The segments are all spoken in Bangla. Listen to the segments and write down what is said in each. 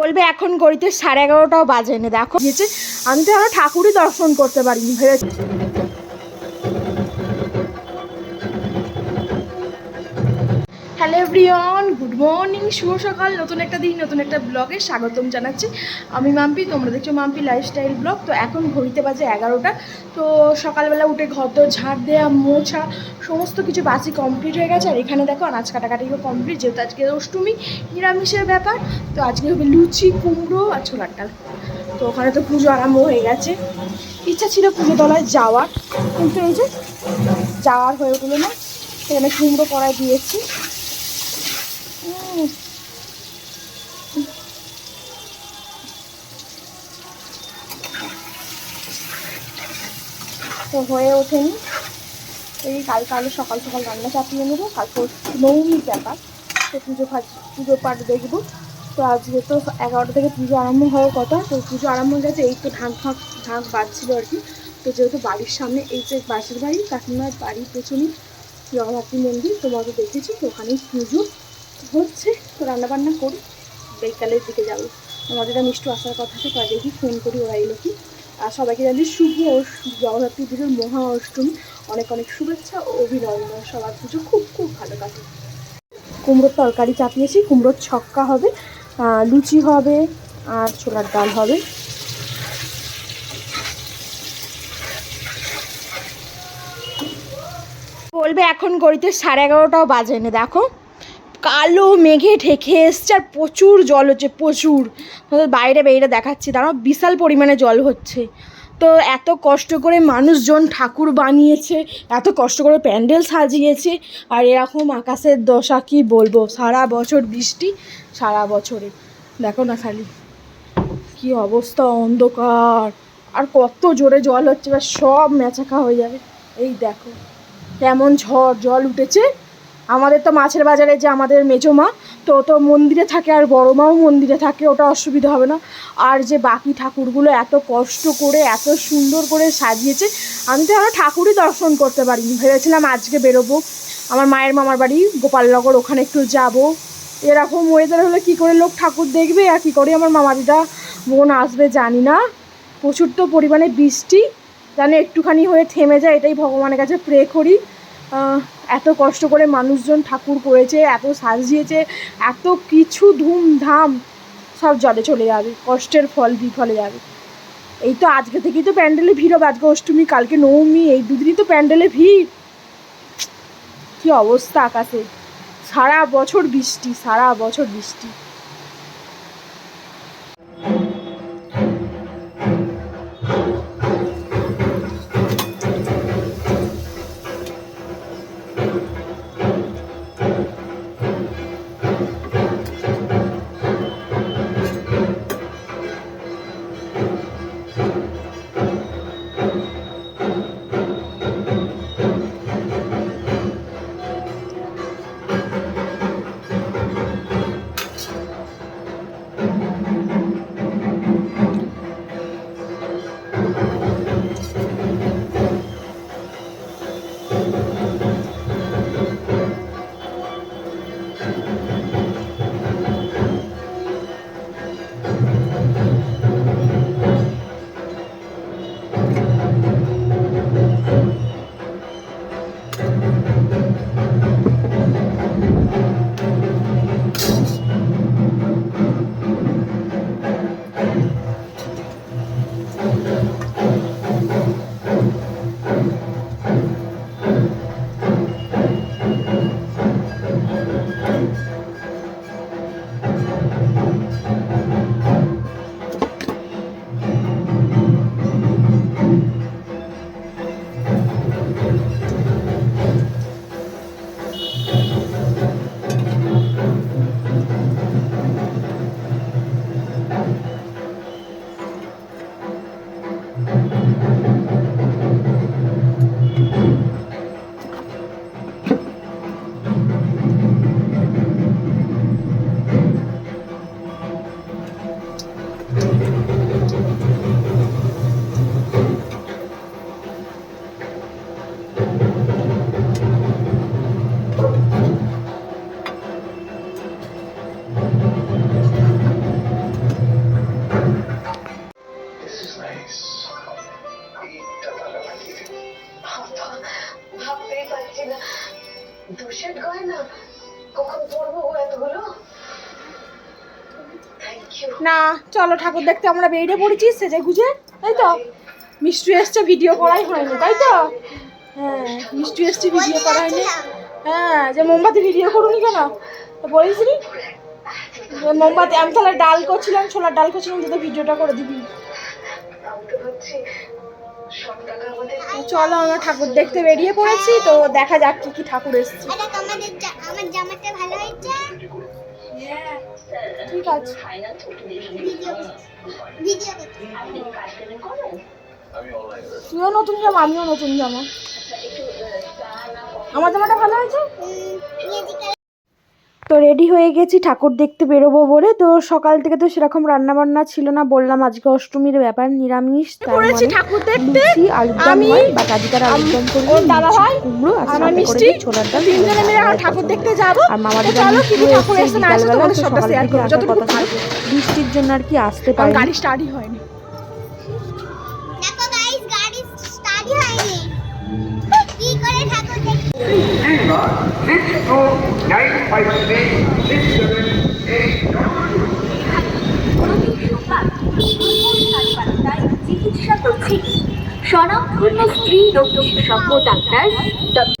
বলবে, এখন গড়িতে সাড়ে এগারোটাও বাজে বাজেনি, দেখো। আমি তো আরও ঠাকুরই দর্শন করতে পারিনি, ভেবেছি। এভরিওয়ান, গুড মর্নিং, শুভ সকাল। নতুন একটা দিন, নতুন একটা ব্লগে স্বাগতম জানাচ্ছি। আমি মাম্পি, তোমরা দেখছ মাম্পি লাইফস্টাইল ব্লগ তো এখন ঘড়িতে বাজে এগারোটা। তো সকালবেলা উঠে ঘর তো ঝাড় দেওয়া মোছা, সমস্ত কিছু বাসি কমপ্লিট হয়ে গেছে। আর এখানে দেখো, আনাজ কাটাকাটিও কমপ্লিট যেহেতু আজকে অষ্টমী, নিরামিষের ব্যাপার। তো আজকে হবে লুচি, কুমড়ো আর ছোলার ডাল। তো ওখানে তো পুজো আরম্ভ হয়ে গেছে। ইচ্ছা ছিল পুজো তলায় যাওয়ার, কিন্তু এই যে যাওয়ার হয়ে উঠল না। সেখানে কুমড়ো করায় দিয়েছি উম, তো হয়ে ওঠেনি। এই কাল কাল সকাল সকাল রান্না চাপিয়ে নেব, কালকে নৌমির ব্যাপার তো পুজো পুজো পাঠ দেখব। তো আজকে তো এগারোটা থেকে পুজো আরম্ভ হওয়ার কথা, তো পুজো আরম্ভ হয়ে গেছে, এই তো ঢাক ফাঁক ঢাক বাজছিল আর কি। তো যেহেতু বাড়ির সামনে এই যে বাসের বাড়ি কাকিমার বাড়ির পেছনে জগন্নাথী মন্দির তোমরা তো দেখেছি, তো ওখানেই পুজো হচ্ছে। তো রান্নাবান্না করি, বিকালের দিকে যাব। আমাদের মিষ্টি আসার কথা আছে দেখি ফোন করি ওরা এলো কি আর সবাইকে জানি শুভ জগদ্ধাত্রী পুজোর মহা অষ্টমী। অনেক অনেক শুভেচ্ছা ও অভিনন্দন। সবার পুজো খুব খুব ভালো কাটে কুমড়োর তরকারি চাপিয়েছি, কুমড়োর ছক্কা হবে লুচি হবে, আর ছোলার ডাল হবে। বলবে এখন গড়িতে সাড়ে এগারোটাও বাজেনি, দেখো। কালো মেঘে ঢেকে এসছে আর প্রচুর জল হচ্ছে, প্রচুর। বাইরে বাইরে দেখাচ্ছি, দাঁড়াও, বিশাল পরিমাণে জল হচ্ছে। তো এত কষ্ট করে মানুষজন ঠাকুর বানিয়েছে, এত কষ্ট করে প্যান্ডেল সাজিয়েছে, আর এরকম আকাশের দশা কি বলব? সারা বছর বৃষ্টি, সারা বছরে। দেখো না খালি, কি অবস্থা অন্ধকার। আর কত জোরে জল হচ্ছে, এবার সব মেচাকা হয়ে যাবে। এই দেখো, কেমন ঝড়, জল উঠেছে। আমাদের তো মাছের বাজারে যে আমাদের মেজো মা, তো তো মন্দিরে থাকে আর বড় মাও মন্দিরে থাকে, ওটা অসুবিধা হবে না। আর যে বাকি ঠাকুরগুলো এত কষ্ট করে, এত সুন্দর করে সাজিয়েছে, আমি তো এখনও ঠাকুরই দর্শন করতে পারিনি। ভেবেছিলাম আজকে বেরোবো। আমার মায়ের মামার বাড়ি, গোপালনগর, ওখানে একটু যাব। এরকম ওয়েদার হলে কী করে লোক ঠাকুর দেখবে আর কী করে আমার মামাদিদা বোন আসবে, জানি না। প্রচুর তো পরিমাণে বৃষ্টি। যেন একটুখানি হয়ে থেমে যায়, এটাই ভগবানের কাছে প্রে করি। এত কষ্ট করে মানুষজন ঠাকুর করেছে, এত সাজিয়েছে, এত কিছু ধুমধাম সব জলে চলে যাবে, কষ্টের ফল বিফলে যাবে। এই তো আজকে থেকেই তো প্যান্ডেলে ভিড় হবে, আজকে অষ্টমী, কালকে নবমী, এই দুদিনই তো প্যান্ডেলে ভিড়। কী অবস্থা আকাশে। সারা বছর বৃষ্টি, সারা বছর বৃষ্টি। চলো ঠাকুর দেখতে, আমরা বেরিয়ে পড়েছি সেজে গুজে, তাই তো? মিষ্টি এসছে ভিডিও করাই হয়নি, তাই তো? হ্যাঁ মিষ্টি এসছে ভিডিও করা হয়নি। হ্যাঁ যে মোমবাতি ভিডিও করুনি কেন? বলিসনি? মোমবাতি, আমি তাহলে ডাল করছিলাম, ছোলার ডাল করছিলাম যদি ভিডিওটা করে দিবি। চলো, আমরা ঠাকুর দেখতে বেরিয়ে পড়েছি, তো দেখা যাক কি কি ঠাকুর এসছে। আমার জামাটা ভালো হয়েছে? ঠিক আছে। তুইও নতুন জামা আমিও নতুন জামা। আমার জামাটা ভালো হয়েছে? তো রেডি হয়ে গেছি ঠাকুর দেখতে বেরোবো বলে। তো সকাল থেকে তো সেরকম রান্না বান্না ছিল না বললাম আজকে অষ্টমীর ব্যাপার নিরামিষ করেছি মানে ঠাকুর দেখতে। আমি, বা কাজিকার আলুর দম করব ওর দাদা ভাই, কুমড়ো আর আমার মিষ্টি। ছোলার ডাল তিনজনে মিলে ঠাকুর দেখতে যাব। আর মামার তো চলো কি ঠাকুর এসছে না এসছে তোমাদের সবটা শেয়ার যতটুকু কথা বৃষ্টির জন্য আর কি আসতে পারি গাড়ি স্টার্টই হয়নি। দেখো গাইস গাড়ি স্টার্টই হয়নি। চিকিৎসা করছি স্বনামধন্য স্ত্রী রোগ বিশেষজ্ঞ ডাক্তার দাদা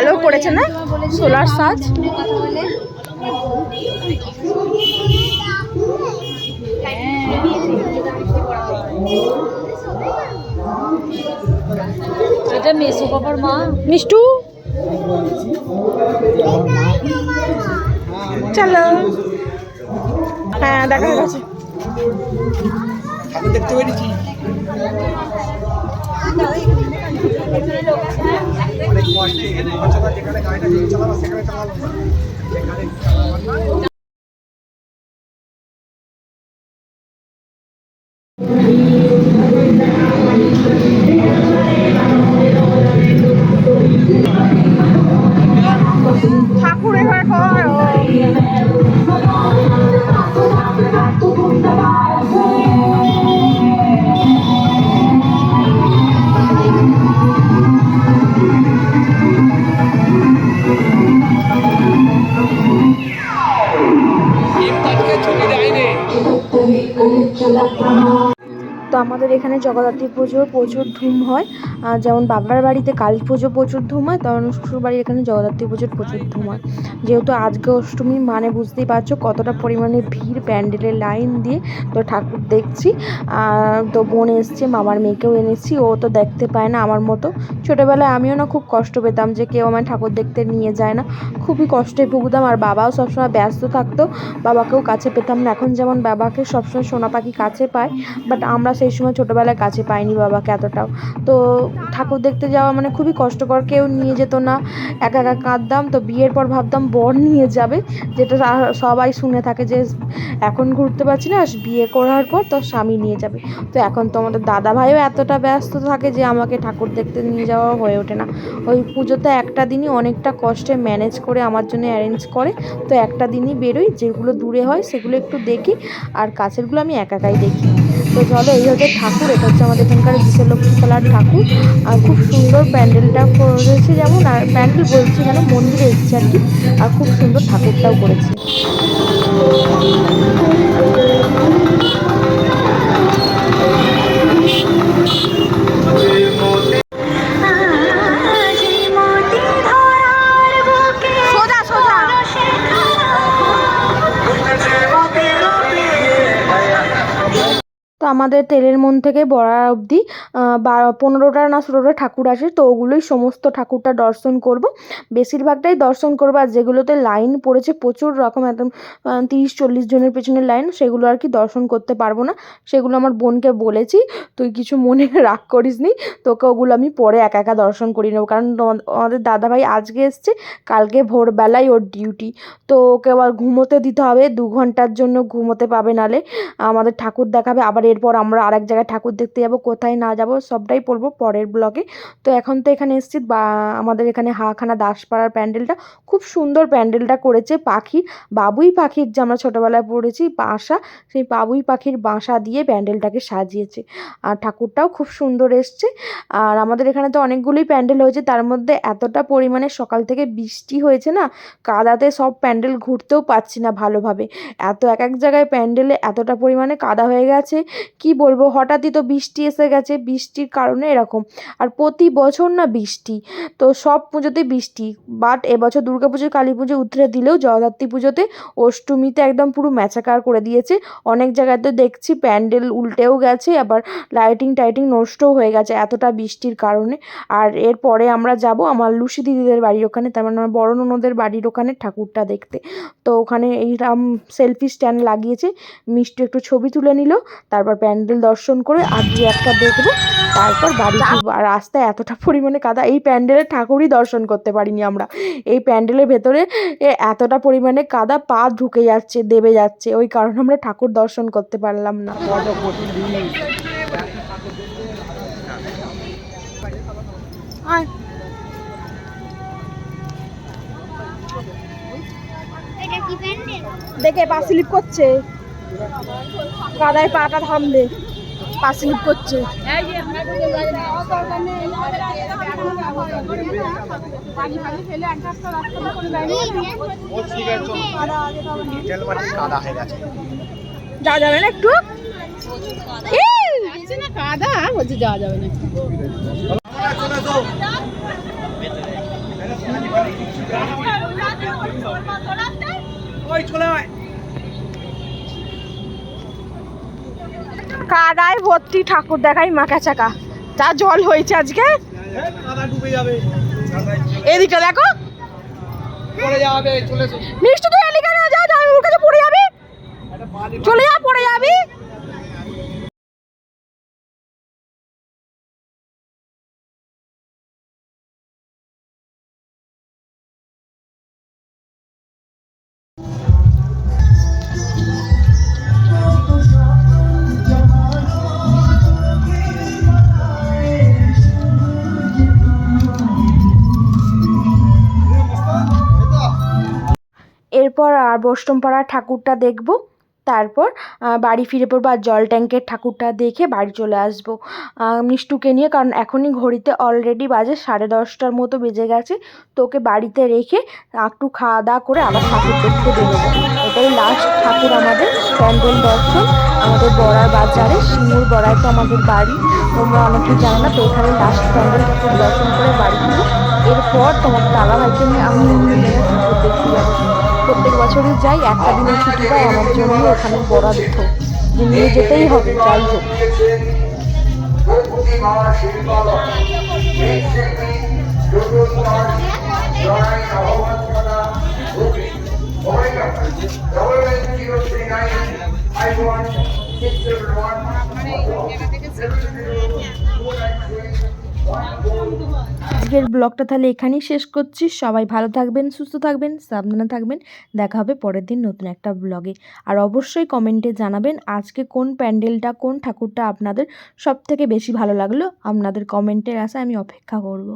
ভালো করেছে না? সোলার সাজ। এটা মেসো বাবার মা। মিষ্টু? চলো। হ্যাঁ দেখা গেছে। দেখতে পেরেছি অনেক কষ্টে বছর যেখানে সেখানে চালাবো না, ঠাকুর ছুটি দেয়নি তো আমাদের এখানে জগদ্ধাত্রী পুজোর প্রচুর ধুম হয়। যেমন বাবার বাড়িতে কালী পুজো প্রচুর ধুম হয় তেমন শ্বশুর বাড়ির এখানে জগদ্ধাত্রী পুজোর প্রচুর ধুম হয়। যেহেতু আজকে অষ্টমী মানে বুঝতেই পারছ কতটা পরিমাণে ভিড় প্যান্ডেলের লাইন দিয়ে। তো ঠাকুর দেখছি আর তো বোন এসছে, মামার মেয়েকেও এনেছি, ও তো দেখতে পায় না আমার মতো। ছোটোবেলায় আমিও না খুব কষ্ট পেতাম যে কেউ আমার ঠাকুর দেখতে নিয়ে যায় না। খুবই কষ্টে ভুগতাম, আর বাবাও সবসময় ব্যস্ত থাকতো, বাবাকেও কাছে পেতাম না। এখন যেমন বাবাকে সবসময় সোনা পাখি কাছে পায় বাট আমরা সেই সময় ছোটোবেলায় কাছে পাইনি বাবাকে এতটাও। তো ঠাকুর দেখতে যাওয়া মানে খুবই কষ্টকর, কেউ নিয়ে যেত না। একা একা কাঁদতাম, তো বিয়ের পর ভাবতাম বর নিয়ে যাবে, যেটা সবাই শুনে থাকে যে এখন ঘুরতে পারছি না বিয়ে করার পর তোর স্বামী নিয়ে যাবে। তো এখন তো আমাদের দাদা ভাইও এতটা ব্যস্ত থাকে যে আমাকে ঠাকুর দেখতে নিয়ে যাওয়া হয়ে ওঠে না। ওই পুজোতে একটা দিনই অনেকটা কষ্টে ম্যানেজ করে আমার জন্য অ্যারেঞ্জ করে, তো একটা দিনই বেরোই, যেগুলো দূরে হয় সেগুলো একটু দেখি, আর কাছেরগুলো আমি একা একাই দেখি। তো চলো এই হচ্ছে ঠাকুর, এটা হচ্ছে আমাদের এখানকার বিশ্বলক্ষ্মী তলার ঠাকুর। আর খুব সুন্দর প্যান্ডেলটা করেছে যেমন, আর প্যান্ডেল বলছি কেন মন্দিরে এসছে আর কি, আর খুব সুন্দর ঠাকুরটাও করেছে। আমাদের তেলের মন থেকে বড়া অবধি বা পনেরোটা না ষোলোটা ঠাকুর আসে, তো ওগুলোই সমস্ত ঠাকুরটা দর্শন করব। বেশিরভাগটাই দর্শন করব, আর যেগুলোতে লাইন পড়েছে, প্রচুর রকম একদম তিরিশ, চল্লিশ জনের পেছনে লাইন, সেগুলো আর কি দর্শন করতে পারব না। সেগুলো আমার বোনকে বলেছি, তুই কিছু মনে রাগ করিস নি, তোকে ওগুলো আমি পরে একা একা দর্শন করি নেব। কারণ আমাদের দাদাভাই আজকে এসছে, কালকে ভোরবেলায় ওর ডিউটি, তো ওকে আবার ঘুমোতে দিতে হবে, দু ঘণ্টার জন্য ঘুমোতে পাবে নালে। আমাদের ঠাকুর দেখাবে, আবার এরপর আমরা আরেক জায়গায় ঠাকুর দেখতে যাব, কোথায় না যাব, সবটাই বলব পরের ব্লগে। তো এখন তো এখানে এসেছি, বা আমাদের এখানে হাখানা দাসপাড়ার প্যান্ডেলটা, খুব সুন্দর প্যান্ডেলটা করেছে পাখির বাবুই পাখির যে আমরা ছোটোবেলায় পড়েছি বাসা, সেই বাবুই পাখির বাসা দিয়ে প্যান্ডেলটাকে সাজিয়েছে। আর ঠাকুরটাও খুব সুন্দর এসছে। আর আমাদের এখানে তো অনেকগুলোই প্যান্ডেল হয়েছে, তার মধ্যে এতটা পরিমাণে সকাল থেকে বৃষ্টি হয়েছে না, কাদাতে সব প্যান্ডেল ঘুরতেও পারছি না ভালোভাবে। এত এক এক জায়গায় প্যান্ডেলে এতটা পরিমাণে কাদা হয়ে গেছে কি বলব? হঠাৎই তো বৃষ্টি এসে গেছে, বৃষ্টির কারণে এরকম। আর প্রতি বছর না বৃষ্টি। তো সব পুজোতে বৃষ্টি। বাট এবছর দুর্গা পুজো কালী পুজো উতরে দিলেও জগদ্ধাত্রী পুজোতে অষ্টমীতে একদম পুরো ম্যাচাকার করে দিয়েছে। অনেক জায়গায় তো দেখছি প্যান্ডেল উল্টেও গেছে, আবার লাইটিং টাইটিং নষ্টও হয়ে গেছে এতটা বৃষ্টির কারণে। আর এরপরে আমরা যাব আমার লুসি দিদিদের বাড়ির ওখানে, তার মানে আমার বড় ননদের বাড়ির ওখানে ঠাকুরটা দেখতে। তো ওখানে এইরকম সেলফি স্ট্যান্ড লাগিয়েছে। মিষ্টি একটু ছবি তুলে নিল, তারপর প্যান্ডেল দর্শন করে আর দু একটা দেখব তারপর বাড়ি ফিরবো। আর রাস্তায় এতটা পরিমাণে কাদা এই প্যান্ডেলের ঠাকুরই দর্শন করতে পারিনি আমরা। এই প্যান্ডেলের ভেতরে এ এতটা পরিমাণে কাদা পা ঢুকে যাচ্ছে দেবে যাচ্ছে। ওই কারণে আমরা ঠাকুর দর্শন করতে পারলাম না। আয়। এটা কি প্যান্ডেল? দেখে পা স্লিপ করছে। কাদায় পাটা থামবে পা করছে। যাওয়া যাবে না একটু? কাদা বলছে যাওয়া যাবে না চলে কাদায় ভর্তি ঠাকুর দেখাই মাখা চাকা যা জল হয়েছে আজকে। এদিকে দেখো। মিষ্টি তুই পড়ে যাবি। চলে যা, পড়ে যাবি। এরপর আর বৈষ্ণবপাড়ার ঠাকুরটা দেখব। তারপর বাড়ি ফিরে পড়ব আর জল ট্যাঙ্কের ঠাকুরটা দেখে বাড়ি চলে আসব। মিষ্টুকে নিয়ে, কারণ এখনই ঘড়িতে অলরেডি বাজে সাড়ে দশটার মতো বেজে গেছে। তো ওকে বাড়িতে রেখে একটু খাওয়া দাওয়া করে আবার ঠাকুর দেখতে বেরোবো এটাই লাস্ট ঠাকুর আমাদের প্যান্ডেল দর্শন, আমাদের বড়ার বাজারে শিমুর বড়ায় তো আমাদের বাড়ি। তোমরা অনেকেই জানো না, তো এখানে লাস্ট প্যান্ডেল দর্শন করে বাড়ি ফিরবো। এরপর তোমার দাদা ভাইকে নিয়ে আমি প্রত্যেক বছরই যাই, একটা দিনের ছুটি পাই, আমার জন্য ওখানে বড়া দিত যে নিয়ে যেতেই হবে, যাই হোক। আজকের ব্লগটা তাহলে এখানেই শেষ করছি। সবাই ভালো থাকবেন, সুস্থ থাকবেন, সাবধানে থাকবেন। দেখা হবে পরের দিন নতুন একটা ব্লগে। আর অবশ্যই কমেন্টে জানাবেন আজকে কোন প্যান্ডেলটা, কোন ঠাকুরটা আপনাদের সব থেকে বেশি ভালো লাগল। আপনাদের কমেন্টের আশা আমি অপেক্ষা করব।